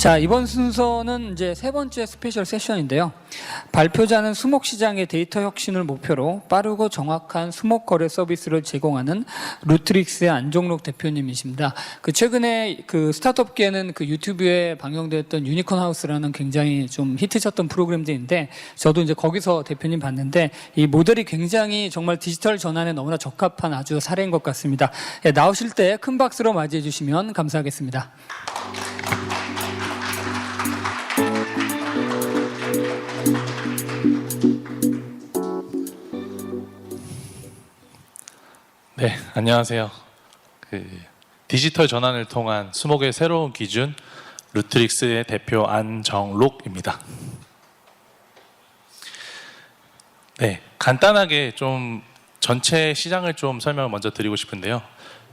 자, 이번 순서는 이제 세 번째 스페셜 세션인데요. 발표자는 수목시장의 데이터 혁신을 목표로 빠르고 정확한 수목 거래 서비스를 제공하는 루트릭스의 안종록 대표님이십니다. 그 최근에 그 스타트업계는 그 유튜브에 방영됐던 유니콘 하우스라는 굉장히 좀 히트쳤던 프로그램들인데 저도 이제 거기서 대표님 봤는데 이 모델이 굉장히 정말 디지털 전환에 너무나 적합한 아주 사례인 것 같습니다. 예, 나오실 때 큰 박수로 맞이해 주시면 감사하겠습니다. 네, 안녕하세요. 그 디지털 전환을 통한 수목의 새로운 기준 루트릭스의 대표 안정록입니다. 네, 간단하게 좀 전체 시장을 좀 설명을 먼저 드리고 싶은데요.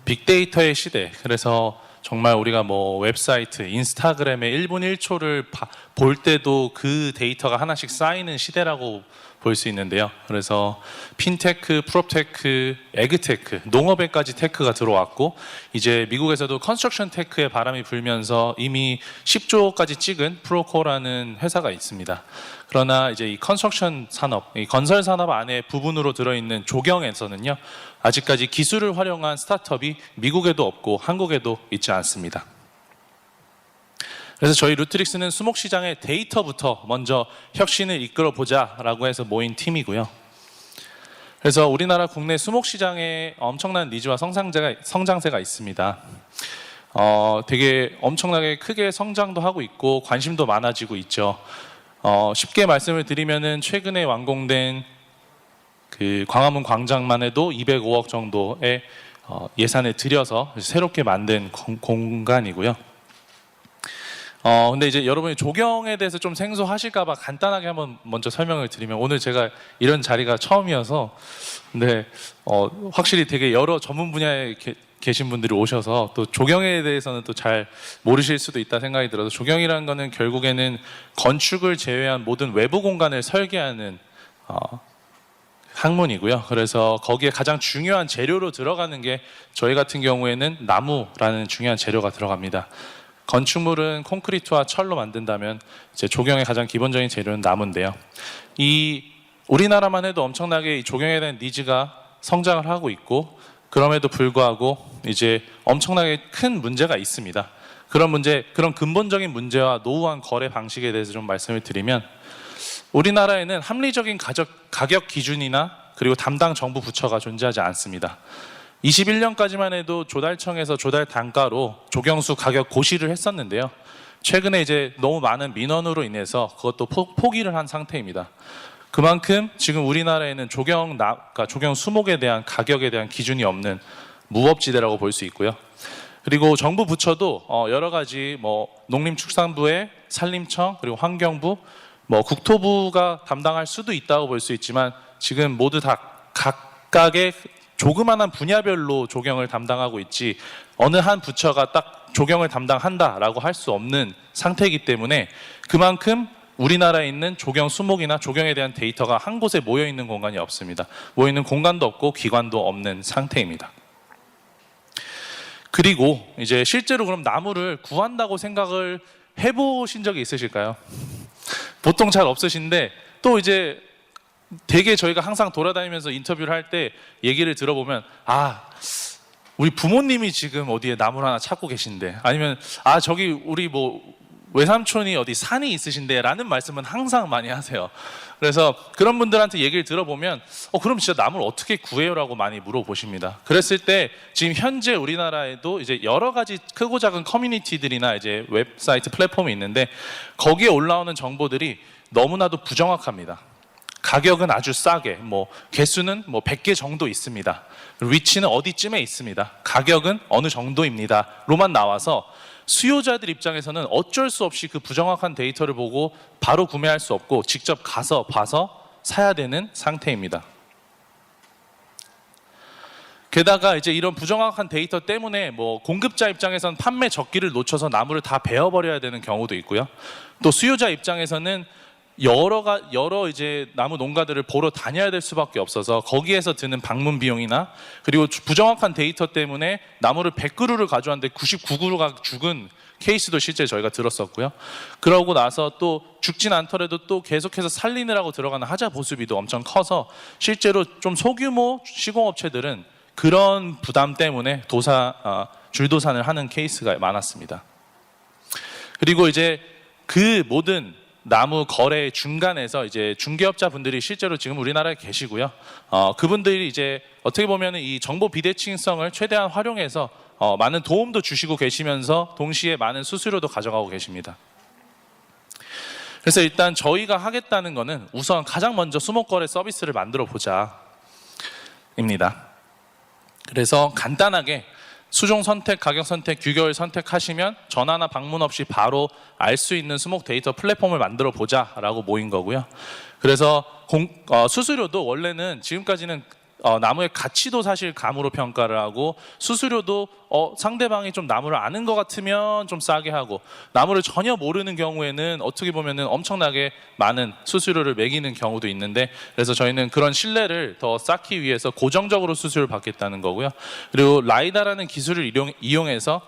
빅데이터의 시대. 그래서 정말 우리가 뭐 웹사이트, 인스타그램의 1분 1초를 볼 때도 그 데이터가 하나씩 쌓이는 시대라고 볼 수 있는데요. 그래서 핀테크, 프롭테크, 에그테크, 농업에까지 테크가 들어왔고 이제 미국에서도 컨스트럭션 테크의 바람이 불면서 이미 10조까지 찍은 프로코라는 회사가 있습니다. 그러나 이제 이 컨스트럭션 산업, 이 건설 산업 안에 부분으로 들어있는 조경에서는요. 아직까지 기술을 활용한 스타트업이 미국에도 없고 한국에도 있지 않습니다. 그래서 저희 루트릭스는 수목 시장의 데이터부터 먼저 혁신을 이끌어 보자라고 해서 모인 팀이고요. 그래서 우리나라 국내 수목 시장에 엄청난 니즈와 성장세가, 성장세가 있습니다. 어, 되게 엄청나게 크게 성장도 하고 있고 관심도 많아지고 있죠. 어, 쉽게 말씀을 드리면은 최근에 완공된 그 광화문 광장만 해도 205억 정도의 어, 예산을 들여서 새롭게 만든 공- 공간이고요. 어 근데 이제 여러분이 조경에 대해서 좀 생소하실까봐 간단하게 한번 먼저 설명을 드리면 오늘 제가 이런 자리가 처음이어서 근데 어 확실히 되게 여러 전문 분야에 게- 계신 분들이 오셔서 또 조경에 대해서는 또 잘 모르실 수도 있다 생각이 들어서 조경이라는 거는 결국에는 건축을 제외한 모든 외부 공간을 설계하는 어, 학문이고요. 그래서 거기에 가장 중요한 재료로 들어가는 게 저희 같은 경우에는 나무라는 중요한 재료가 들어갑니다. 건축물은 콘크리트와 철로 만든다면 이제 조경의 가장 기본적인 재료는 나무인데요. 이 우리나라만 해도 엄청나게 이 조경에 대한 니즈가 성장을 하고 있고 그럼에도 불구하고 이제 엄청나게 큰 문제가 있습니다. 그런 문제, 그런 근본적인 문제와 노후한 거래 방식에 대해서 좀 말씀을 드리면 우리나라에는 합리적인 가격, 기준이나 그리고 담당 정부 부처가 존재하지 않습니다. 21년까지만 해도 조달청에서 조달 단가로 조경수 가격 고시를 했었는데요. 최근에 이제 너무 많은 민원으로 인해서 그것도 포, 포기를 한 상태입니다. 그만큼 지금 우리나라에는 조경 나, 그러니까 조경 수목에 대한 가격에 대한 기준이 없는 무법지대라고 볼 수 있고요. 그리고 정부 부처도 어, 여러 가지 뭐 농림축산부의 산림청 그리고 환경부 뭐 국토부가 담당할 수도 있다고 볼 수 있지만 지금 모두 다 각각의 조그만한 분야별로 조경을 담당하고 있지 어느 한 부처가 딱 조경을 담당한다라고 할 수 없는 상태이기 때문에 그만큼 우리나라에 있는 조경 수목이나 조경에 대한 데이터가 한 곳에 모여 있는 공간이 없습니다. 모여 있는 공간도 없고 기관도 없는 상태입니다. 그리고 이제 실제로 그럼 나무를 구한다고 생각을 해보신 적이 있으실까요? 보통 잘 없으신데 또 이제 되게 저희가 항상 돌아다니면서 인터뷰를 할 때 얘기를 들어보면 아 우리 부모님이 지금 어디에 나무를 하나 찾고 계신데 아니면 아 저기 우리 뭐 외삼촌이 어디 산이 있으신데라는 말씀은 항상 많이 하세요. 그래서 그런 분들한테 얘기를 들어보면 어 그럼 진짜 나무를 어떻게 구해요라고 많이 물어보십니다. 그랬을 때 지금 현재 우리나라에도 이제 여러 가지 크고 작은 커뮤니티들이나 이제 웹사이트 플랫폼이 있는데 거기에 올라오는 정보들이 너무나도 부정확합니다. 가격은 아주 싸게, 뭐 개수는 뭐 100개 정도 있습니다. 위치는 어디쯤에 있습니다. 가격은 어느 정도입니다. 로만 나와서 수요자들 입장에서는 어쩔 수 없이 그 부정확한 데이터를 보고 바로 구매할 수 없고 직접 가서 봐서 사야 되는 상태입니다. 게다가 이제 이런 부정확한 데이터 때문에 뭐 공급자 입장에서는 판매 적기를 놓쳐서 나무를 다 베어버려야 되는 경우도 있고요. 또 수요자 입장에서는 여러가 여러 이제 나무 농가들을 보러 다녀야 될 수밖에 없어서 거기에서 드는 방문 비용이나 그리고 주- 부정확한 데이터 때문에 나무를 100그루를 가져왔는데 99그루가 죽은 케이스도 실제 저희가 들었었고요. 그러고 나서 또 죽진 않더라도 또 계속해서 살리느라고 들어가는 하자 보수비도 엄청 커서 실제로 좀 소규모 시공업체들은 그런 부담 때문에 도사 아, 줄도산을 하는 케이스가 많았습니다. 그리고 이제 그 모든 나무 거래 중간에서 이제 중개업자 분들이 실제로 지금 우리나라에 계시고요. 어, 그분들이 이제 어떻게 보면 이 정보 비대칭성을 최대한 활용해서 어, 많은 도움도 주시고 계시면서 동시에 많은 수수료도 가져가고 계십니다. 그래서 일단 저희가 하겠다는 거는 우선 가장 먼저 수목거래 서비스를 만들어 보자입니다. 그래서 간단하게 수종 선택, 가격 선택, 규격을 선택하시면 전화나 방문 없이 바로 알 수 있는 수목 데이터 플랫폼을 만들어 보자라고 모인 거고요. 그래서 공- 어, 수수료도 원래는 지금까지는 어, 나무의 가치도 사실 감으로 평가를 하고 수수료도 어, 상대방이 좀 나무를 아는 것 같으면 좀 싸게 하고 나무를 전혀 모르는 경우에는 어떻게 보면은 엄청나게 많은 수수료를 매기는 경우도 있는데 그래서 저희는 그런 신뢰를 더 쌓기 위해서 고정적으로 수수료를 받겠다는 거고요. 그리고 라이다라는 기술을 이용, 이용해서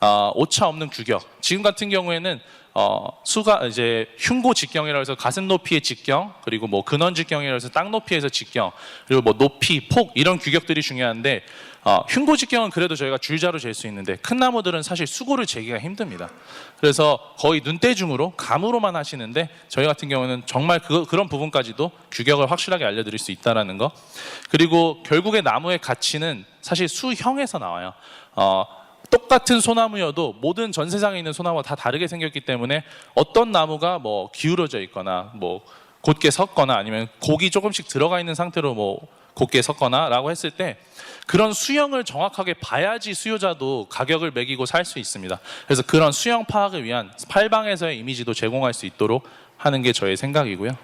어, 오차 없는 규격. 지금 같은 경우에는 어, 수가 이제 흉고 직경이라고 해서 가슴 높이의 직경, 그리고 뭐 근원 직경이라고 해서 땅 높이에서 직경, 그리고 뭐 높이, 폭 이런 규격들이 중요한데 어, 흉고 직경은 그래도 저희가 줄자로 잴 수 있는데 큰 나무들은 사실 수고를 재기가 힘듭니다. 그래서 거의 눈대중으로 감으로만 하시는데 저희 같은 경우는 정말 그, 그런 부분까지도 규격을 확실하게 알려드릴 수 있다라는 거. 그리고 결국에 나무의 가치는 사실 수형에서 나와요. 어, 똑같은 소나무여도 모든 전 세상에 있는 소나무가 다 다르게 생겼기 때문에 어떤 나무가 뭐 기울어져 있거나 뭐 곧게 섰거나 아니면 곡이 조금씩 들어가 있는 상태로 뭐 곧게 섰거나라고 했을 때 그런 수형을 정확하게 봐야지 수요자도 가격을 매기고 살 수 있습니다. 그래서 그런 수형 파악을 위한 팔방에서의 이미지도 제공할 수 있도록 하는 게 저의 생각이고요.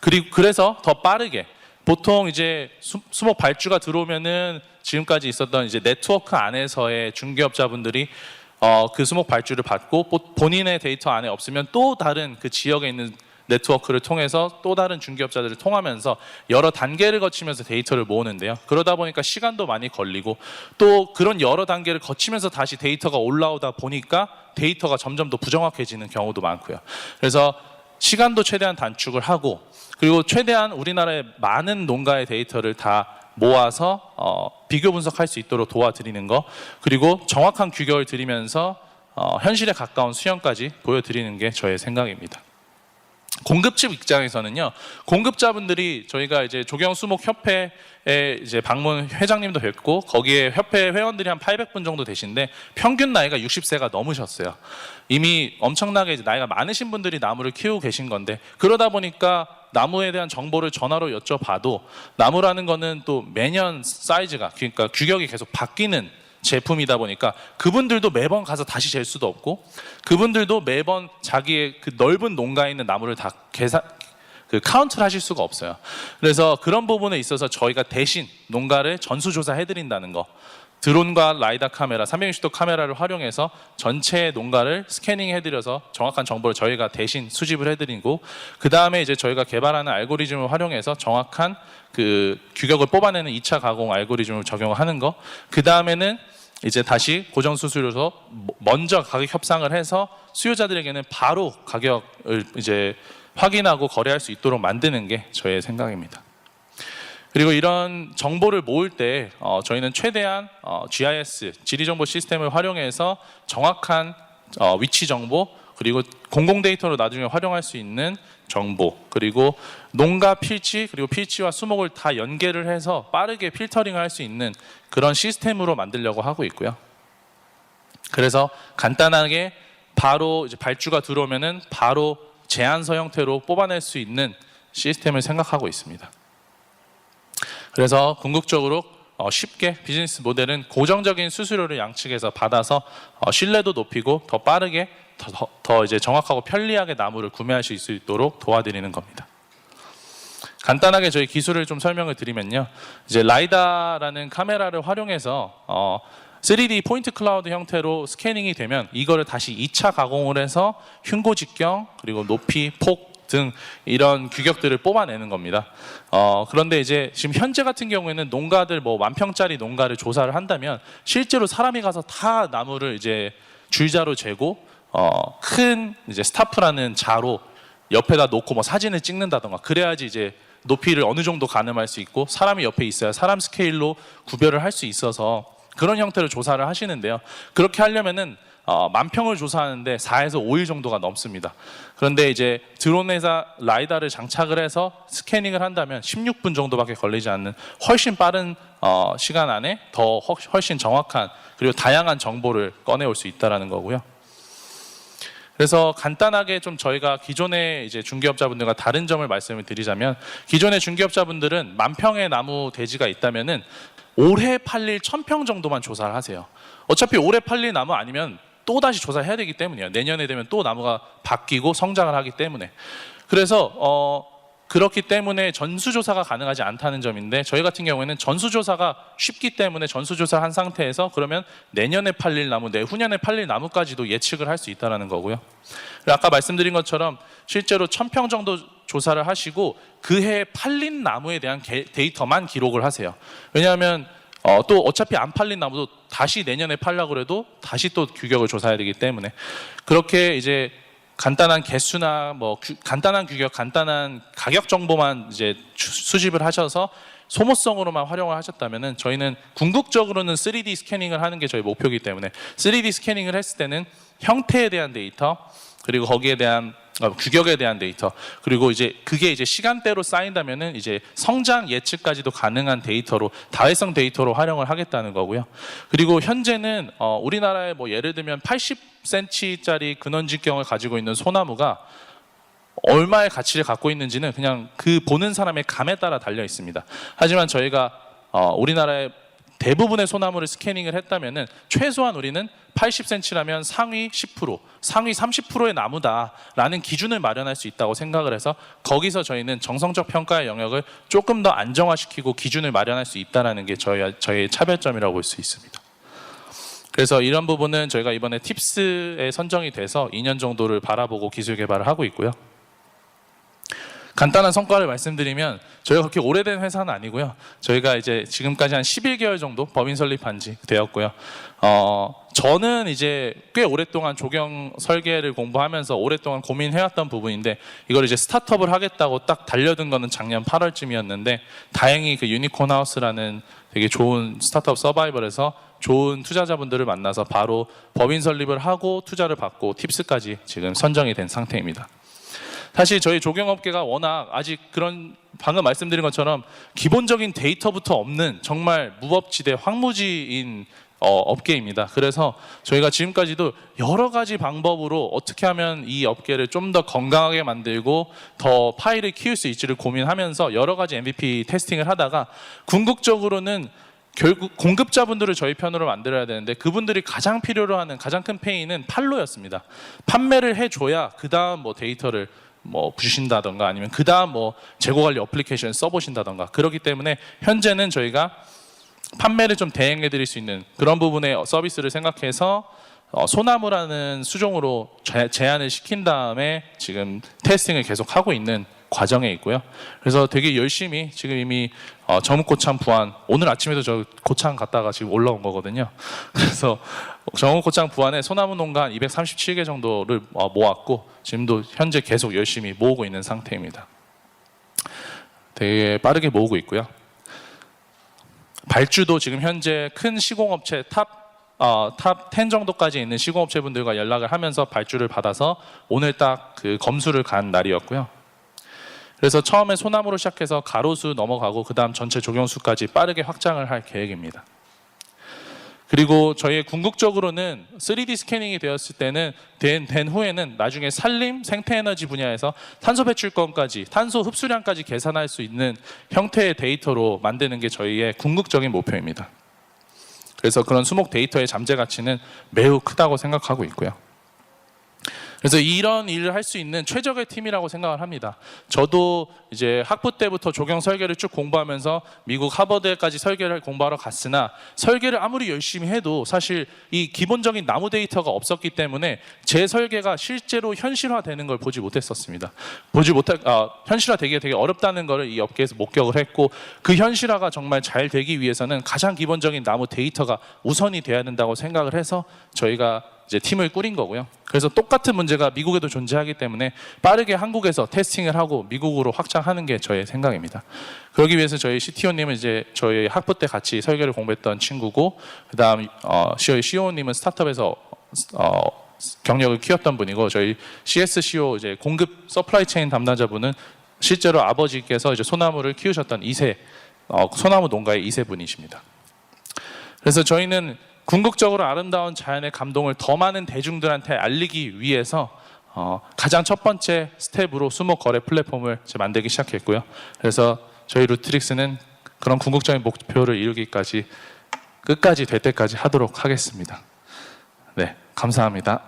그리고 그래서 더 빠르게 보통 이제 수, 수목 발주가 들어오면은 지금까지 있었던 이제 네트워크 안에서의 중개업자분들이 어, 그 수목 발주를 받고 보- 본인의 데이터 안에 없으면 또 다른 그 지역에 있는 네트워크를 통해서 또 다른 중개업자들을 통하면서 여러 단계를 거치면서 데이터를 모으는데요. 그러다 보니까 시간도 많이 걸리고 또 그런 여러 단계를 거치면서 다시 데이터가 올라오다 보니까 데이터가 점점 더 부정확해지는 경우도 많고요. 그래서 시간도 최대한 단축을 하고 그리고 최대한 우리나라의 많은 농가의 데이터를 다 모아서 어, 비교 분석할 수 있도록 도와드리는 거 그리고 정확한 규격을 드리면서 어, 현실에 가까운 수형까지 보여드리는 게 저의 생각입니다. 공급집 입장에서는요. 공급자분들이 저희가 이제 조경 수목 협회에 이제 방문 회장님도 뵙고 거기에 협회 회원들이 한 800분 정도 되신데 평균 나이가 60세가 넘으셨어요. 이미 엄청나게 나이가 많으신 분들이 나무를 키우고 계신 건데 그러다 보니까 나무에 대한 정보를 전화로 여쭤봐도 나무라는 거는 또 매년 사이즈가 그러니까 규격이 계속 바뀌는 제품이다 보니까 그분들도 매번 가서 다시 잴 수도 없고 그분들도 매번 자기의 그 넓은 농가에 있는 나무를 다 계산 그 카운트를 하실 수가 없어요. 그래서 그런 부분에 있어서 저희가 대신 농가를 전수조사 해드린다는 거. 드론과 라이다 카메라, 360도 카메라를 활용해서 전체 농가를 스캐닝 해드려서 정확한 정보를 저희가 대신 수집을 해드리고 그 다음에 이제 저희가 개발하는 알고리즘을 활용해서 정확한 그 규격을 뽑아내는 2차 가공 알고리즘을 적용하는 거. 그 다음에는 이제 다시 고정 수수료로 먼저 가격 협상을 해서 수요자들에게는 바로 가격을 이제 확인하고 거래할 수 있도록 만드는 게 저의 생각입니다. 그리고 이런 정보를 모을 때 어, 저희는 최대한 어, GIS 지리정보 시스템을 활용해서 정확한 어, 위치 정보 그리고 공공 데이터로 나중에 활용할 수 있는 정보 그리고 농가 필지 그리고 필지와 수목을 다 연계를 해서 빠르게 필터링을 할 수 있는 그런 시스템으로 만들려고 하고 있고요. 그래서 간단하게 바로 이제 발주가 들어오면은 바로 제안서 형태로 뽑아낼 수 있는 시스템을 생각하고 있습니다. 그래서 궁극적으로 어, 쉽게 비즈니스 모델은 고정적인 수수료를 양측에서 받아서 어, 신뢰도 높이고 더 빠르게 더, 더, 더 이제 정확하고 편리하게 나무를 구매하실 수 있도록 도와드리는 겁니다. 간단하게 저희 기술을 좀 설명을 드리면요. 이제 라이다라는 카메라를 활용해서 어, 3D 포인트 클라우드 형태로 스캐닝이 되면 이거를 다시 2차 가공을 해서 흉고 직경 그리고 높이, 폭 등 이런 규격들을 뽑아내는 겁니다. 어, 그런데 이제 지금 현재 같은 경우에는 농가들 뭐 만 평짜리 농가를 조사를 한다면 실제로 사람이 가서 다 나무를 이제 줄자로 재고 어, 큰 이제 스타프라는 자로 옆에다 놓고 뭐 사진을 찍는다던가 그래야지 이제 높이를 어느 정도 가늠할 수 있고 사람이 옆에 있어야 사람 스케일로 구별을 할 수 있어서 그런 형태로 조사를 하시는데요. 그렇게 하려면은 어, 만 평을 조사하는데 4에서 5일 정도가 넘습니다. 그런데 이제 드론에서 라이다를 장착을 해서 스캐닝을 한다면 16분 정도밖에 걸리지 않는 훨씬 빠른 어, 시간 안에 더 훨- 훨씬 정확한 그리고 다양한 정보를 꺼내올 수 있다라는 거고요. 그래서 간단하게 좀 저희가 기존의 이제 중개업자분들과 다른 점을 말씀을 드리자면 기존의 중개업자분들은 만 평의 나무 대지가 있다면은 올해 팔릴 천 평 정도만 조사를 하세요. 어차피 올해 팔릴 나무 아니면 또 다시 조사해야 되기 때문이에요. 내년에 되면 또 나무가 바뀌고 성장을 하기 때문에. 그래서 어 그렇기 때문에 전수조사가 가능하지 않다는 점인데 저희 같은 경우에는 전수조사가 쉽기 때문에 전수조사 한 상태에서 그러면 내년에 팔릴 나무, 내후년에 팔릴 나무까지도 예측을 할 수 있다는 거고요. 아까 말씀드린 것처럼 실제로 천평 정도 조사를 하시고 그 해에 팔린 나무에 대한 게- 데이터만 기록을 하세요. 왜냐하면 어, 또 어차피 안 팔린 나무도 다시 내년에 팔려고 그래도 다시 또 규격을 조사해야 되기 때문에. 그렇게 이제 간단한 개수나 뭐 규- 간단한 규격, 간단한 가격 정보만 이제 추- 수집을 하셔서 소모성으로만 활용을 하셨다면은 저희는 궁극적으로는 3D 스캐닝을 하는 게 저희 목표이기 때문에 3D 스캐닝을 했을 때는 형태에 대한 데이터 그리고 거기에 대한 어, 규격에 대한 데이터 그리고 이제 그게 이제 시간대로 쌓인다면은 이제 성장 예측까지도 가능한 데이터로 다회성 데이터로 활용을 하겠다는 거고요. 그리고 현재는 어, 우리나라에 뭐 예를 들면 80cm짜리 근원직경을 가지고 있는 소나무가 얼마의 가치를 갖고 있는지는 그냥 그 보는 사람의 감에 따라 달려 있습니다. 하지만 저희가 어, 우리나라의 대부분의 소나무를 스캐닝을 했다면은 최소한 우리는 80cm라면 상위 10%, 상위 30%의 나무다라는 기준을 마련할 수 있다고 생각을 해서 거기서 저희는 정성적 평가의 영역을 조금 더 안정화시키고 기준을 마련할 수 있다라는 게 저희 저희의 차별점이라고 볼 수 있습니다. 그래서 이런 부분은 저희가 이번에 팁스에 선정이 돼서 2년 정도를 바라보고 기술 개발을 하고 있고요. 간단한 성과를 말씀드리면 저희가 그렇게 오래된 회사는 아니고요. 저희가 이제 지금까지 한 11개월 정도 법인 설립한 지 되었고요. 어, 저는 이제 꽤 오랫동안 조경 설계를 공부하면서 오랫동안 고민해왔던 부분인데 이걸 이제 스타트업을 하겠다고 딱 달려든 거는 작년 8월쯤이었는데 다행히 그 유니콘 하우스라는 되게 좋은 스타트업 서바이벌에서 좋은 투자자분들을 만나서 바로 법인 설립을 하고 투자를 받고 팁스까지 지금 선정이 된 상태입니다. 사실 저희 조경업계가 워낙 아직 그런 방금 말씀드린 것처럼 기본적인 데이터부터 없는 정말 무법지대 황무지인 어, 업계입니다. 그래서 저희가 지금까지도 여러 가지 방법으로 어떻게 하면 이 업계를 좀 더 건강하게 만들고 더 파일을 키울 수 있지를 고민하면서 여러 가지 MVP 테스팅을 하다가 궁극적으로는 결국 공급자분들을 저희 편으로 만들어야 되는데 그분들이 가장 필요로 하는 가장 큰 페인은 판로였습니다. 판매를 해줘야 그 다음 뭐 데이터를 뭐 주신다던가 아니면 그 다음 뭐 재고 관리 어플리케이션 써보신다던가 그렇기 때문에 현재는 저희가 판매를 좀 대행해 드릴 수 있는 그런 부분의 서비스를 생각해서 어, 소나무라는 수종으로 제- 제한을 시킨 다음에 지금 테스팅을 계속 하고 있는 과정에 있고요. 그래서 되게 열심히 지금 이미 어, 정읍고창 부안 오늘 아침에도 저 고창 갔다가 지금 올라온 거거든요. 그래서 정읍고창 부안에 소나무 농가 한 237개 정도를 어, 모았고 지금도 현재 계속 열심히 모으고 있는 상태입니다. 되게 빠르게 모으고 있고요. 발주도 지금 현재 큰 시공업체 탑, 어, 탑10 정도까지 있는 시공업체분들과 연락을 하면서 발주를 받아서 오늘 딱 그 검수를 간 날이었고요. 그래서 처음에 소나무로 시작해서 가로수 넘어가고 그 다음 전체 조경수까지 빠르게 확장을 할 계획입니다. 그리고 저희의 궁극적으로는 3D 스캐닝이 되었을 때는 된, 된 후에는 나중에 산림, 생태에너지 분야에서 탄소 배출권까지, 탄소 흡수량까지 계산할 수 있는 형태의 데이터로 만드는 게 저희의 궁극적인 목표입니다. 그래서 그런 수목 데이터의 잠재 가치는 매우 크다고 생각하고 있고요. 그래서 이런 일을 할 수 있는 최적의 팀이라고 생각을 합니다. 저도 이제 학부 때부터 조경 설계를 쭉 공부하면서 미국 하버드까지 설계를 공부하러 갔으나 설계를 아무리 열심히 해도 사실 이 기본적인 나무 데이터가 없었기 때문에 제 설계가 실제로 현실화되는 걸 보지 못했었습니다. 보지 못할 아, 현실화되기가 되게 어렵다는 것을 이 업계에서 목격을 했고 그 현실화가 정말 잘 되기 위해서는 가장 기본적인 나무 데이터가 우선이 돼야 된다고 생각을 해서 저희가 이제 팀을 꾸린 거고요. 그래서 똑같은 문제가 미국에도 존재하기 때문에 빠르게 한국에서 테스팅을 하고 미국으로 확장하는 게 저의 생각입니다. 그러기 위해서 저희 CTO님은 이제 저희 학부 때 같이 설계를 공부했던 친구고, 그 다음 어, 저희 CO님은 스타트업에서 어, 경력을 키웠던 분이고, 저희 CSCO 이제 공급 서플라이 체인 담당자분은 실제로 아버지께서 이제 소나무를 키우셨던 2세 어, 소나무 농가의 2세 분이십니다. 그래서 저희는 궁극적으로 아름다운 자연의 감동을 더 많은 대중들한테 알리기 위해서 어, 가장 첫 번째 스텝으로 수목 거래 플랫폼을 만들기 시작했고요. 그래서 저희 루트릭스는 그런 궁극적인 목표를 이루기까지 끝까지 될 때까지 하도록 하겠습니다. 네, 감사합니다.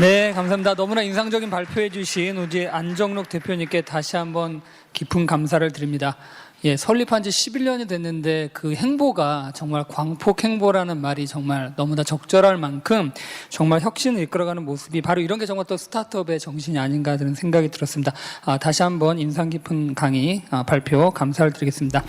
네, 감사합니다. 너무나 인상적인 발표해 주신 우리 안정록 대표님께 다시 한번 깊은 감사를 드립니다. 예, 설립한 지 11년이 됐는데 그 행보가 정말 광폭 행보라는 말이 정말 너무나 적절할 만큼 정말 혁신을 이끌어가는 모습이 바로 이런 게 정말 또 스타트업의 정신이 아닌가 하는 생각이 들었습니다. 아, 다시 한번 인상 깊은 강의 아, 발표 감사를 드리겠습니다.